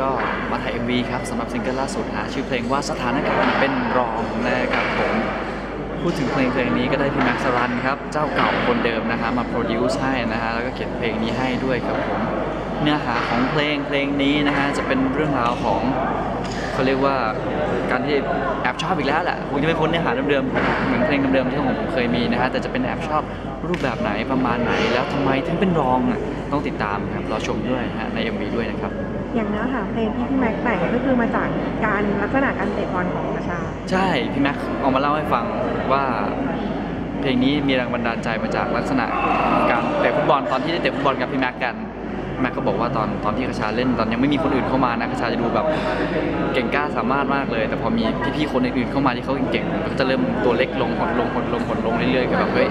ก็มาถ่าย MV ครับสำหรับซิงเกิลล่าสุดหาชื่อเพลงว่าสถานการณ์เป็นรองนะครับผมพูดถึงเพลงเพลงนี้ก็ได้พี่แม็กซ์สรันครับ เจ้าเก่าคนเดิมนะฮะมาโปรดิวซ์ให้นะฮะแล้วก็เขียนเพลงนี้ให้ด้วยครับผมเนื้อหาของเพลงเพลงนี้นะฮะจะเป็นเรื่องราวของเขาเรียกว่าการที่แอบชอบอีกแล้วแหละคงจะไม่พ้นเนื้อหาเดิมๆเหมือนเพลงเดิมๆที่ผมเคยมีนะฮะแต่จะเป็นแอบชอบรูปแบบไหนประมาณไหน แล้วทำไมถึงเป็นรองอะต้องติดตามครับรอชมด้วยนะฮะใน MV ด้วยนะครับ อย่างเนื้อหาเพลงที่พี่แม็กแต่งก็คือมาจากการลักษณะการเตะบอลของประชา ใช่พี่แม็กเออกมาเล่าให้ฟังว่าเพลงนี้มีแรงบันดาลใจมาจากลักษณะการเตะฟุตบอลตอนที่ได้เตะฟุตบอลกับพี่แม็กกัน แม็กก็บอกว่าตอนตอนที่กระชาเล่นตอนยังไม่มีคนอื่นเข้ามานะกระชาจะดูแบบเก่งกล้าสามารถมากเลย แต่พอมีพี่ๆคนอื่นๆเข้ามาที่เขาเก่งๆก็จะเริ่มตัวเล็กลงหดลงหดลงหดลงเรื่อยๆก็แบบเฮ้ย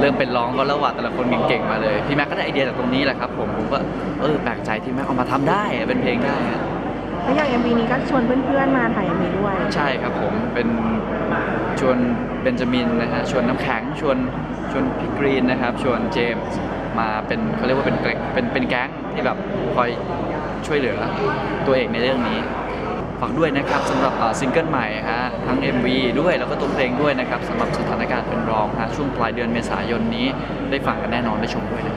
เริ่มเป็นร้องก็แล้วว่าแต่ละคนเก่งๆมาเลยพี่แม็กก็ได้ไอเดียจากตรงนี้แหละครับผมผมก็เออแปลกใจที่แม็กเอามาทำได้เป็นเพลงได้แล้วอย่าง MV นี้ก็ชวนเพื่อนๆมาถ่าย MV ด้วย ใช่ครับผมเป็นชวนเบนจามินนะฮะชวนน้ำแข็งชวนชวนพี่กรีนนะครับ ชวนเจมส์ มาเป็นเขาเรียกว่าเป็นแก๊งเป็นเป็นแก๊งที่แบบคอยช่วยเหลือตัวเอกในเรื่องนี้ฝากด้วยนะครับสำหรับซิงเกิลใหม่ฮะทั้ง MV ด้วยแล้วก็ตัวเพลงด้วยนะครับสำหรับสถานการณ์เป็นรองฮะช่วงปลายเดือนเมษายนนี้ได้ฟังกันแน่นอนได้ชมด้วยนะ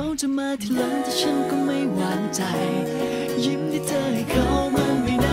เขาจะมาทีหลังแต่ฉันก็ไม่หวั่นใจ ยิ้มที่เธอให้เขามันไม่น